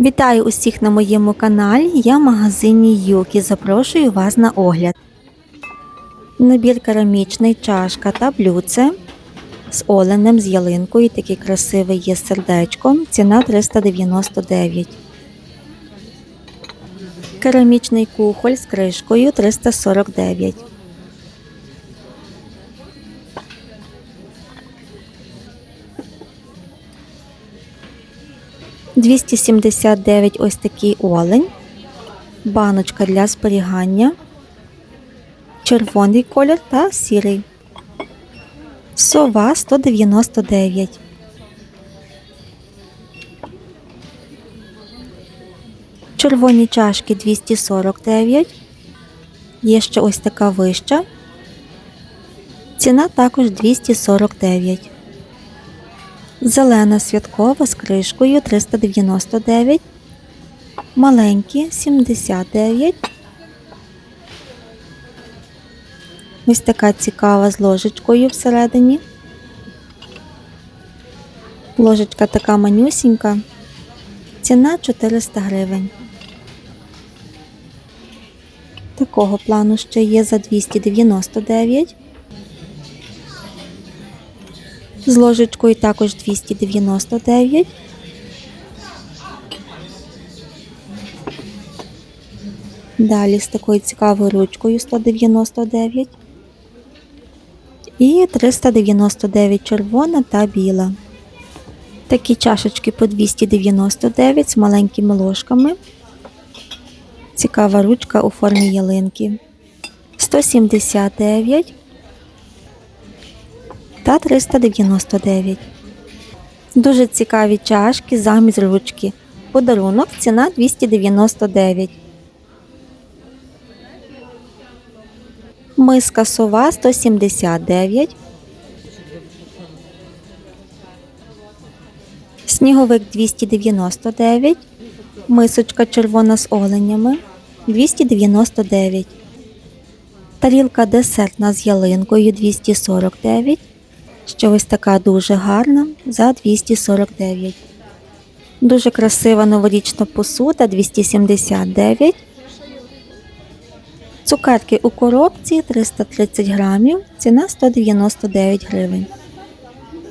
Вітаю усіх на моєму каналі. Я в магазині Юкі. Запрошую вас на огляд. Набір керамічний, чашка та блюдце з оленем, з ялинкою. Такий красивий є з сердечком. Ціна 399. Керамічний кухоль з кришкою 349. Двісті сімдесят дев'ять ось такий олень, баночка для зберігання, червоний колір та сірий. Сова 199. Червоні чашки 249. Є ще ось така вища. Ціна також 249. Зелена святкова з кришкою 399. Маленькі 79. Ось така цікава з ложечкою всередині. Ложечка така манюсінька. Ціна 400 гривень. Такого плану ще є за 299. З ложечкою також 299. Далі з такою цікавою ручкою 199. І 399 червона та біла. Такі чашечки по 299 з маленькими ложками. Цікава ручка у формі ялинки. 179 та 399. Дуже цікаві чашки замість ручки. Подарунок ціна 299. Миска сова 179. Сніговик 299. Мисочка червона з оленями 299. Тарілка десертна з ялинкою 249. Ще ось така дуже гарна за 249. Дуже красива новорічна посуда 279. Цукерки у коробці 330 грамів, ціна 199 гривень.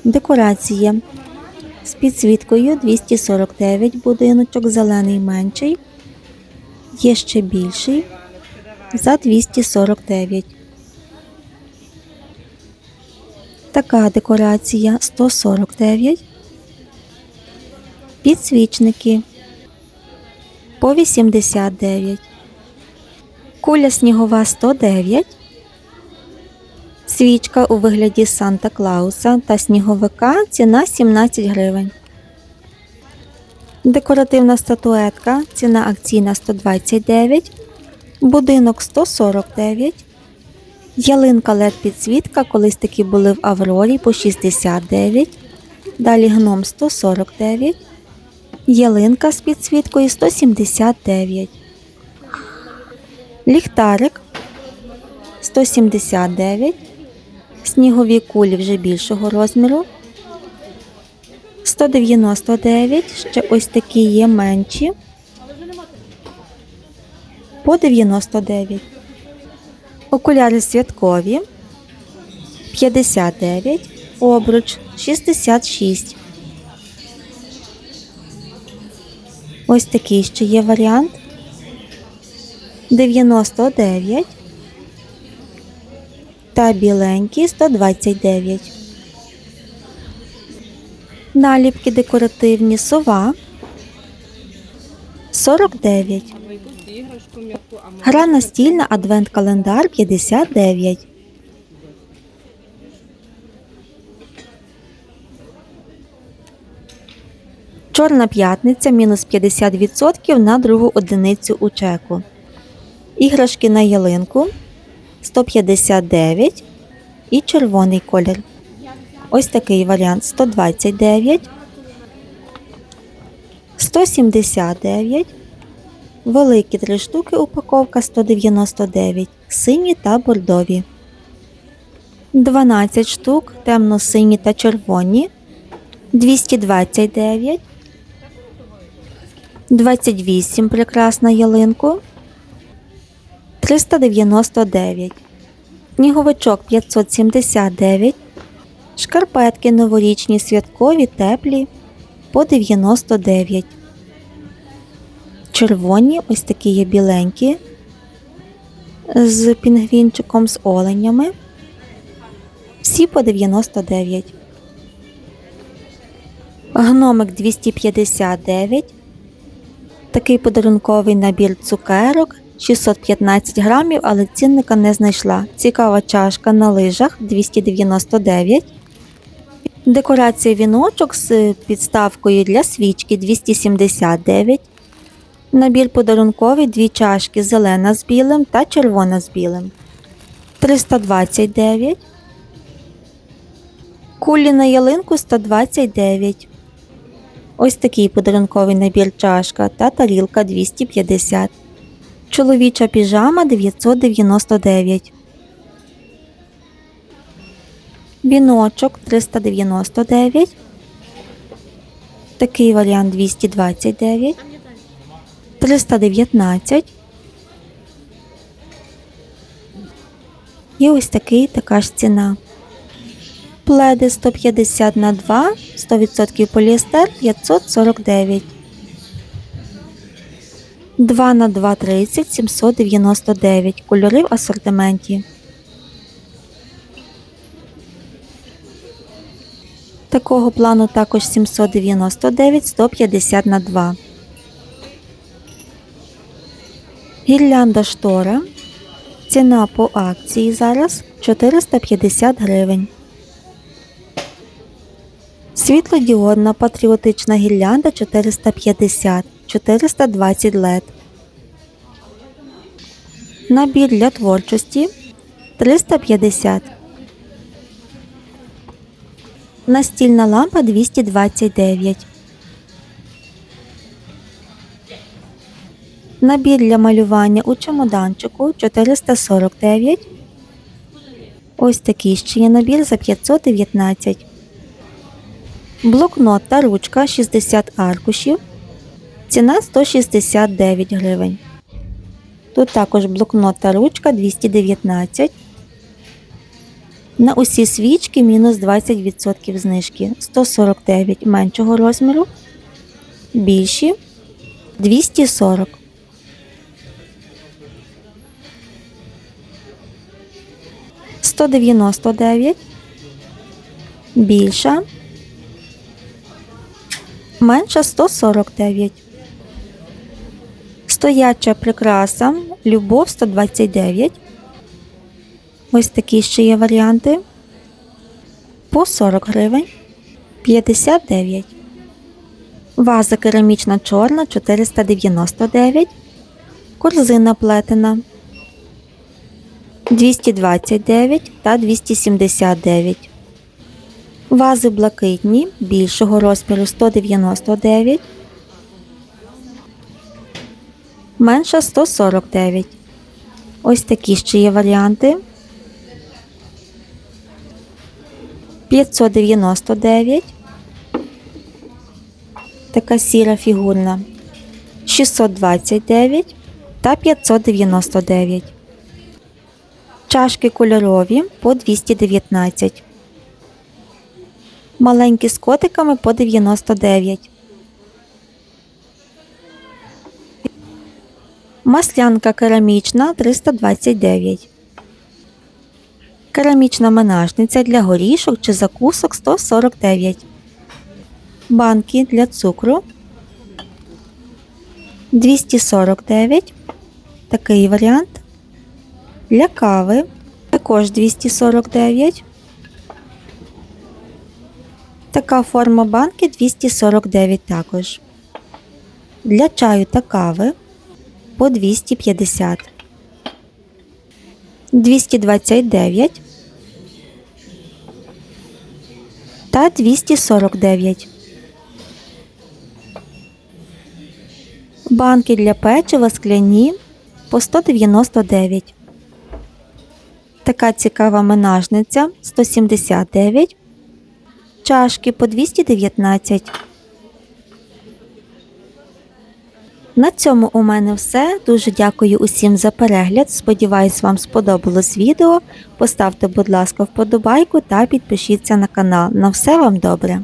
Декорація з підсвіткою 249 будиночок, зелений менший. Є ще більший за 249. Така декорація 149. Підсвічники по 89. Куля снігова 109. Свічка у вигляді Санта Клауса та сніговика ціна 17 гривень. Декоративна статуетка ціна акційна 129. Будинок 149. Ялинка LED підсвітка, колись такі були в Аврорі по 69. Далі гном 149. Ялинка з підсвіткою 179. Ліхтарик 179. Снігові кулі вже більшого розміру. 199. Ще ось такі є менші. По 99. Окуляри святкові 59. Обруч 66. Ось такий ще є варіант. 99 та біленький 129. Наліпки декоративні сова 49. Гра настільна адвент-календар 59. Чорна п'ятниця мінус 50% на другу одиницю у чеку. Іграшки на ялинку 159 і червоний колір. Ось такий варіант 129, 179, великі три штуки упаковка 199, сині та бордові. 12 штук, темно-сині та червоні 229, 28 прикрас на ялинку. 399. Сніговичок 579. Шкарпетки новорічні святкові теплі по 99. Червоні, ось такі є біленькі. З пінгвінчиком з оленями. Всі по 99. Гномик 259. Такий подарунковий набір цукерок 615 грамів, але цінника не знайшла. Цікава чашка на лижах 299. Декорація віночок з підставкою для свічки 279. Набір подарунковий дві чашки зелена з білим та червона з білим. 329. Кулі на ялинку 129. Ось такий подарунковий набір чашка та тарілка 250. Чоловіча піжама 999. Віночок 399. Такий варіант 229. 319. І ось такий така ж ціна. Пледи 150 на 2, 100% поліестер 549. 2 на 2 30 799. Кольори в асортименті. Такого плану також 799 150 на 2. Гірлянда штора. Ціна по акції зараз 450 гривень. Світлодіодна патріотична гірлянда 450 420 LED. Набір для творчості 350. Настільна лампа 229. Набір для малювання у чемоданчику 449. Ось такий ще є набір за 519. Блокнот та ручка 60 аркушів. Ціна 169 гривень. Тут також блокнот та ручка 219. На усі свічки мінус 20% знижки. 149 меншого розміру. Більші 240. Сто дев'яносто дев'ять. Більша. Менша 149. Стояча прикраса. Любов 129. Ось такі ще є варіанти. По 40 гривень. 59. Ваза керамічна чорна 499. Корзина плетена 229 та 279. Вази блакитні більшого розміру 199. Менша 149. Ось такі ще є варіанти. 599. Така сіра фігурна. 629 та 599. Чашки кольорові по 219. Маленькі з котиками по 99. Маслянка керамічна 329. Керамічна менажниця для горішок чи закусок 149. Банки для цукру 249. Такий варіант. Для кави також 249. Така форма банки 249 також. Для чаю та кави по 250. 229 та 249. Банки для печива скляні по 199. Така цікава менажниця 179. Чашки по 219. На цьому у мене все. Дуже дякую усім за перегляд. Сподіваюсь, вам сподобалось відео. Поставте, будь ласка, вподобайку та підпишіться на канал. На все вам добре!